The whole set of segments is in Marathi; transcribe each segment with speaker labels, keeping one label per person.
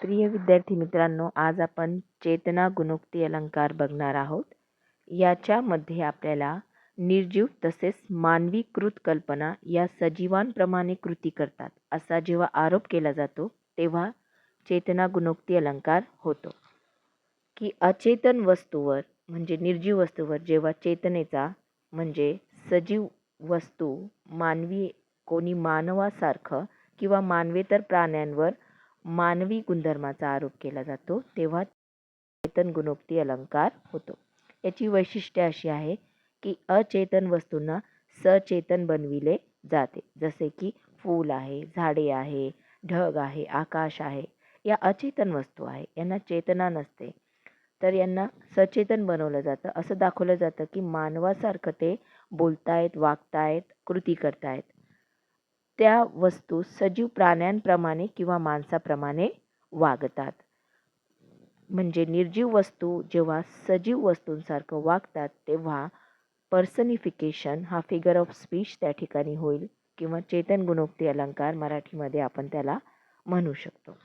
Speaker 1: प्रिय विद्यार्थी मित्रांनो आज आपण चेतना गुणोक्ती अलंकार बघणार आहोत. याच्यामध्ये आपल्याला निर्जीव तसेच मानवीकृत कल्पना या सजीवांप्रमाणे कृती करतात. असा जेव्हा आरोप केला जातो तेव्हा चेतना गुणोक्ती अलंकार होतो. की अचेतन वस्तूवर म्हणजे निर्जीव वस्तूवर जेव्हा चेतनेचा म्हणजे सजीव वस्तू मानवी कोणी मानवासारखं किंवा मानवेतर प्राण्यांवर मानवी गुणधर्माचा आरोप केला जातो तेव्हा चेतन गुणोक्ती अलंकार होतो. याची वैशिष्ट्य अशी आहे की अचेतन वस्तूंना सचेतन बनविले जाते. जसे की फूल आहे झाडे आहे ढग आहे आकाश आहे या अचेतन वस्तू आहे. यांना चेतना नसते. तर यांना सचेतन बनवलं जातं. असं दाखवलं जातं की मानवासारखं ते बोलतायत वागतायत कृती करतायत. त्या वस्तू सजीव प्राण्यांप्रमाणे किंवा माणसाप्रमाणे वागतात. म्हणजे निर्जीव वस्तू जेव्हा सजीव वस्तूंसारखं वागतात तेव्हा पर्सनिफिकेशन हा फिगर ऑफ स्पीच त्या ठिकाणी होईल किंवा चेतन गुणोक्ती अलंकार मराठीमध्ये आपण त्याला म्हणू शकतो.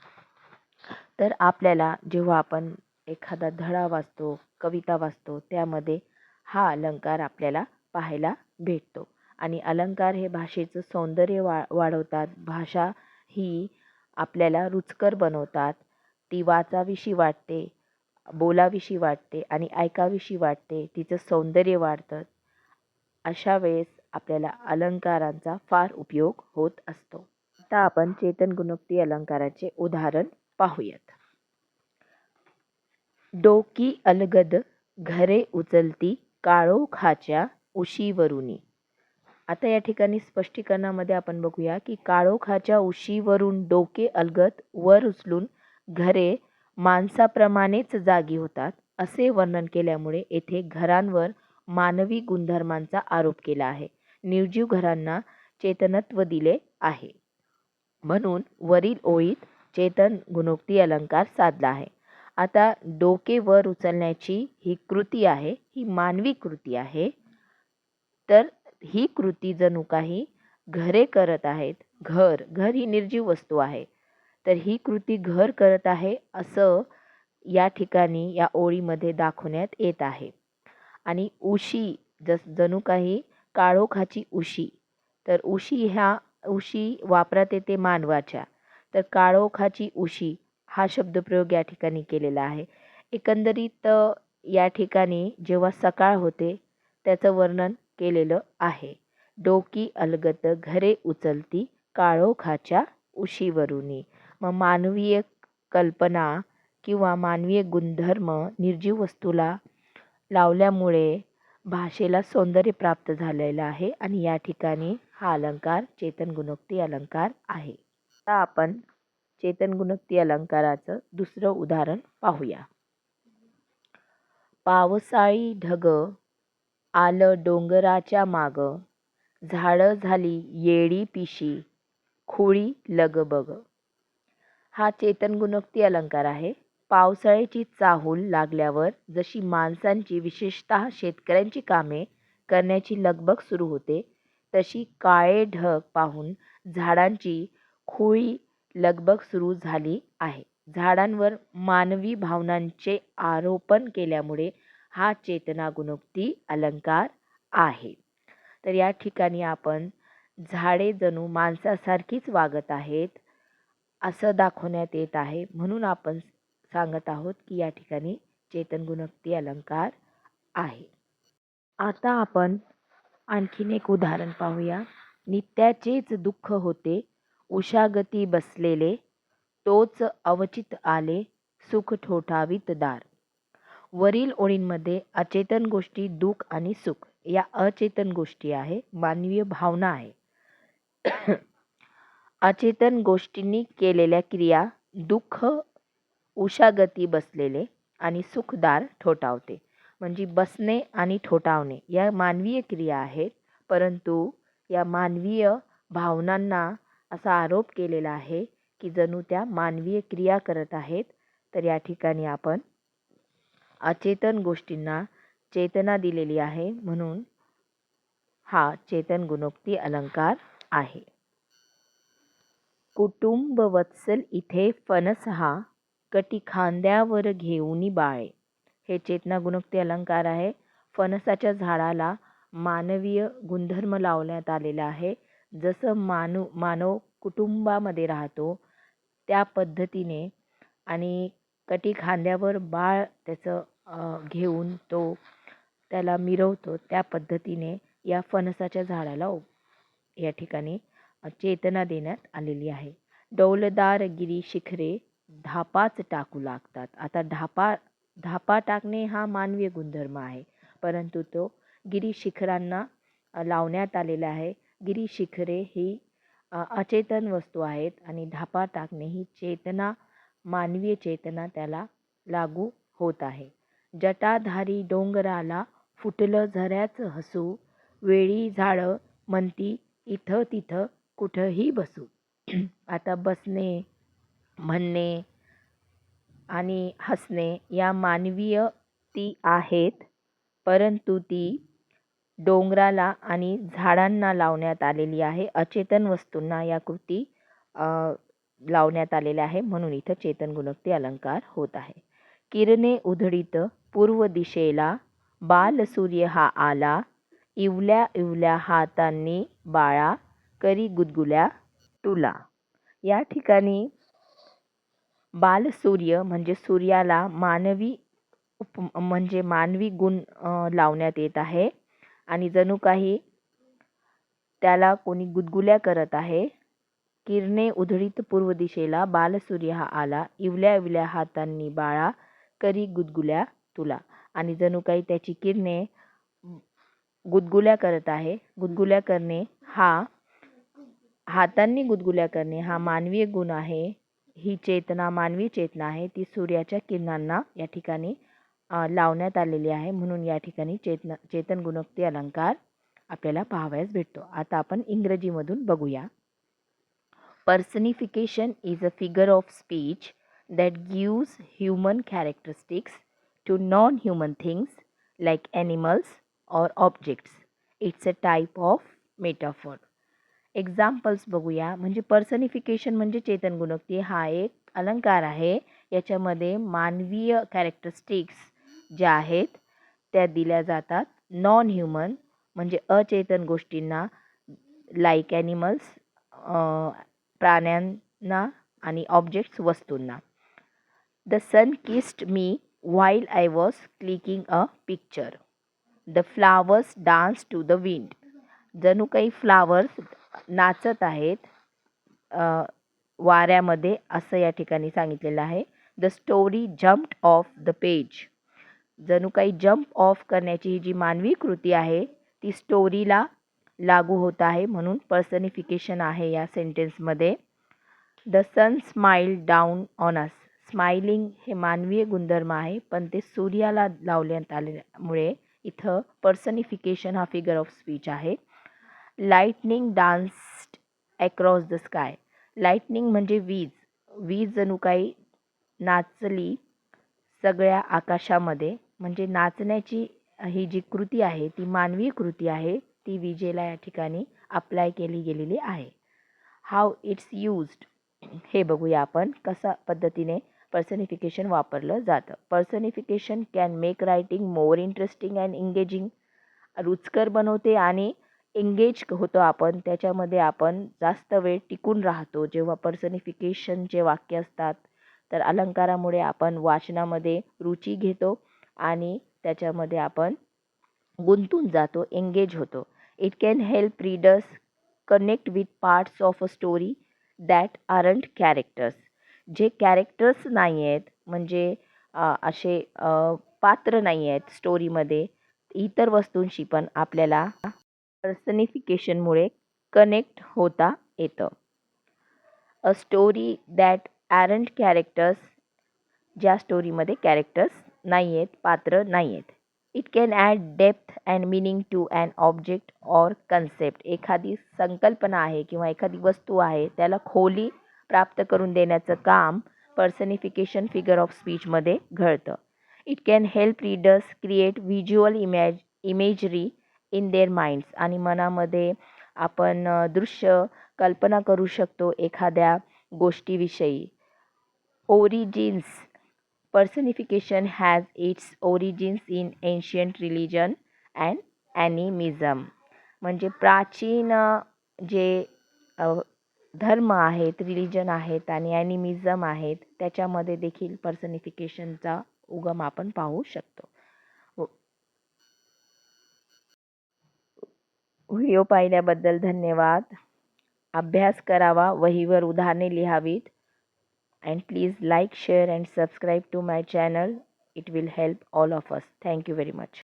Speaker 1: तर आपल्याला जेव्हा आपण एखादा धडा वाचतो कविता वाचतो त्यामध्ये हा अलंकार आपल्याला पाहायला भेटतो. आणि अलंकार हे भाषेचं सौंदर्य वा वाढवतात. भाषा ही आपल्याला रुचकर बनवतात. ती वाचाविषयी वाटते बोलाविषयी वाटते आणि ऐकाविषयी वाटते. तिचं सौंदर्य वाढतं. अशा वेळेस आपल्याला अलंकारांचा फार उपयोग होत असतो. आता आपण चेतन गुणोक्ती अलंकाराचे उदाहरण पाहूयात. डोकी अलगद घरे उचलती काळोखाच्या उशीवरुनी. आता या ठिकाणी स्पष्टीकरणामध्ये आपण बघूया की काळोखाच्या उशीवरून डोके अलगत वर उचलून घरे माणसाप्रमाणेच जागी होतात असे वर्णन केल्यामुळे येथे घरांवर मानवी गुणधर्मांचा आरोप केला आहे. निर्जीव घरांना चेतनत्व दिले आहे. म्हणून वरील ओळीत चेतन गुणोक्ती अलंकार साधला आहे. आता डोके वर उचलण्याची ही कृती आहे ही मानवी कृती आहे. तर ही कृती जणू काही घरे करत आहेत. घर घर ही निर्जीव वस्तू आहे. तर ही कृती घर करत आहे असं या ठिकाणी या ओळीमध्ये दाखवण्यात येत आहे. आणि उशी जस जणू काही काळोखाची उशी तर उशी ह्या उशी वापरात येते मानवाच्या. तर काळोखाची उशी हा शब्दप्रयोग या ठिकाणी केलेला आहे. एकंदरीत या ठिकाणी जेव्हा सकाळ होते त्याचं वर्णन केलेलं आहे. डोकी अलगत घरे उचलती काळोखाच्या उशीवरुनी. मग मानवीय कल्पना किंवा मानवीय गुणधर्म निर्जीव वस्तूला लावल्यामुळे भाषेला सौंदर्य प्राप्त झालेलं आहे आणि या ठिकाणी हा अलंकार चेतन गुणोक्ती अलंकार आहे. आता आपण चेतन गुणोक्ती अलंकाराचं दुसरं उदाहरण पाहूया. पावसाळी ढग आलं डोंगराच्या माग. झाडं झाली येडी पिशी खुळी लगबग. हा चेतन गुणोक्ती अलंकार आहे. पावसाळ्याची चाहूल लागल्यावर जशी माणसांची विशेषतः शेतकऱ्यांची कामे करण्याची लगबग सुरू होते तशी काळे ढग पाहून झाडांची खुळी लगबग सुरू झाली आहे. झाडांवर मानवी भावनांचे आरोपण केल्यामुळे हा चेतना गुणोक्ती अलंकार आहे. तर या ठिकाणी आपण झाडे जणू माणसासारखीच वागत आहेत असं दाखवण्यात येत आहे. म्हणून आपण सांगत आहोत की या ठिकाणी चेतन गुणोक्ती अलंकार आहे. आता आपण आणखीन एक उदाहरण पाहूया. नित्याचेच दुःख होते उशागती बसलेले तोच अवचित आले सुख ठोठावीत दार. वरील ओळींमध्ये अचेतन गोष्टी दुःख आणि सुख या अचेतन गोष्टी आहे मानवीय भावना आहे. अचेतन गोष्टींनी केलेल्या क्रिया दुःख उशागती बसलेले आणि सुखदार ठोठावते. म्हणजे बसणे आणि ठोठावणे या मानवीय क्रिया आहेत परंतु या मानवीय भावनांना असा आरोप केलेला आहे की जणू त्या मानवीय क्रिया करत आहेत तर या ठिकाणी आपण अचेतन गोष्टींना चेतना दिलेली आहे म्हणून हा चेतन गुणोक्ती अलंकार आहे. कुटुंब वत्सल इथे फणस हा कटी खांद्यावर घेऊनी बाळे. हे चेतना गुणोक्ती अलंकार आहे. फणसाच्या झाडाला मानवीय गुणधर्म लावण्यात आलेला आहे. जसं मानू मानव कुटुंबामध्ये राहतो त्या पद्धतीने आणि कटी खांद्यावर बाळ त्याचं घेऊन तो त्याला मिरवतो. त्या पद्धतीने या फणसाच्या झाडाला या ठिकाणी चेतना देण्यात आलेली आहे. डौलदार गिरी शिखरे धापाच टाकू लागतात. आता ढापा धापा टाकणे हा मानवीय गुणधर्म आहे. परंतु तो गिरी शिखरांना लावण्यात आलेला आहे. गिरी शिखरे ही अचेतन वस्तू आहेत आणि धापा टाकणे ही चेतना मानवीय चेतना त्याला लागू होत आहे. जटाधारी डोंगराला फुटलं झऱ्याचं हसू वेळी झाडं म्हणती इथं तिथं कुठंही बसू. आता बसणे म्हणणे आणि हसणे या मानवीय ती आहेत परंतु ती डोंगराला आणि झाडांना लावण्यात आलेली आहे. अचेतन वस्तूंना या कृती लावण्यात आलेले आहे. म्हणून इथं चेतन गुणक्ती अलंकार होत आहे. किरणे उधळीत पूर्व दिशेला बालसूर्य हा आला इवल्या इवल्या हातांनी बाळा करी गुदगुल्या तुला. या ठिकाणी बालसूर्य म्हणजे सूर्याला मानवी उप म्हणजे मानवी गुण लावण्यात येत आहे. आणि जणू काही त्याला कोणी गुदगुल्या करत आहे. किरणे उधळीत पूर्व दिशेला बालसूर्य हा आला इवल्या इवल्या हातांनी बाळा करी गुदगुल्या तुला. आणि जणू काही त्याची किरणे गुदगुल्या करत आहे. गुदगुल्या करणे हा हातांनी गुदगुल्या करणे हा मानवीय गुण आहे. ही चेतना मानवी चेतना आहे. ती सूर्याच्या किरणांना या ठिकाणी लावण्यात आलेली आहे. म्हणून या ठिकाणी चेतना चेतन गुणोक्ती अलंकार आपल्याला पाहावयास भेटतो. आता आपण इंग्रजीमधून बघूया. Personification is a figure of speech that gives human characteristics to non human things like animals or objects it's a type of metaphor. Examples बघूया. म्हणजे पर्सनिफिकेशन म्हणजे चेतन गुणोक्ती. हा एक अलंकार आहे. याच्यामध्ये मानवीय कॅरेक्टरिस्टिक्स ज्या आहेत त्या दिल्या जातात. नॉन ह्युमन म्हणजे अचेतन गोष्टींना लाईक ॲनिमल्स प्राण्यांना आणि ऑब्जेक्ट्स वस्तूंना. The sun kissed me while I was clicking a picture the flowers dance to the wind जणू काही फ्लावर्स नाचत आहेत वाऱ्यामध्ये असं या ठिकाणी सांगितलेलं आहे. The story jumped off the page जणू काही जम्प ऑफ करण्याची ही जी मानवी कृती आहे ती स्टोरीला लागू होत आहे म्हणून पर्सनिफिकेशन आहे या सेंटेन्समध्ये the sun smile down on us smiling हे मानवीय गुणधर्म आहे पण ते सूर्याला लावण्यात आल्यामुळे इथं पर्सनिफिकेशन हा फिगर ऑफ स्पीच आहे. Lightning danced across the sky lightning म्हणजे वीज. वीज जणू काही नाचली सगळ्या आकाशामध्ये. म्हणजे नाचण्याची ही जी कृती आहे ती मानवी कृती आहे. ती विजेला या ठिकाणी अप्लाय केली गेलेली आहे. हाव इट्स यूज्ड हे बघूया आपण कसा पद्धतीने पर्सनिफिकेशन वापरलं जातं. Personification can make writing more interesting and engaging रुचकर बनवते आणि एंगेज होतो आपण. त्याच्यामध्ये आपण जास्त वेळ टिकून राहतो. जेव्हा पर्सनिफिकेशनचे वाक्य असतात तर अलंकारामुळे आपण वाचनामध्ये रुची घेतो आणि त्याच्यामध्ये आपण गुंतून जातो एंगेज होतो. It can help readers connect with parts of a story that aren't characters जे कॅरेक्टर्स नाही आहेत म्हणजे असे पात्र नाही आहेत स्टोरीमध्ये इतर वस्तूंशी पण आपल्याला पर्सनिफिकेशनमुळे कनेक्ट होता येतं. A story that aren't characters ज्या स्टोरीमध्ये कॅरेक्टर्स नाही आहेत पात्र नाही आहेत it can add depth and meaning to and object or concept एखादी संकल्पना आहे किंवा एखादी वस्तू आहे त्याला खोली प्राप्त करून देण्याचं काम पर्सनिफिकेशन फिगर ऑफ स्पीचमध्ये घडतं. It can help readers create visual image imagery in their minds आणि मनामध्ये आपण दृश्य कल्पना करू शकतो एखाद्या गोष्टीविषयी. Origins personification has its origins in ancient religion and animism म्हणजे प्राचीन जे धर्म आहेत रिलिजन आहेत आणि ॲनिमिझम आहेत त्याच्यामध्ये देखील पर्सनिफिकेशनचा उगम आपण पाहू शकतो. हो. व्हिडिओ पाहिल्याबद्दल धन्यवाद. अभ्यास करावा वहीवर उदाहरणे लिहावीत. and please like share and subscribe to my channel. It will help all of us. Thank you very much.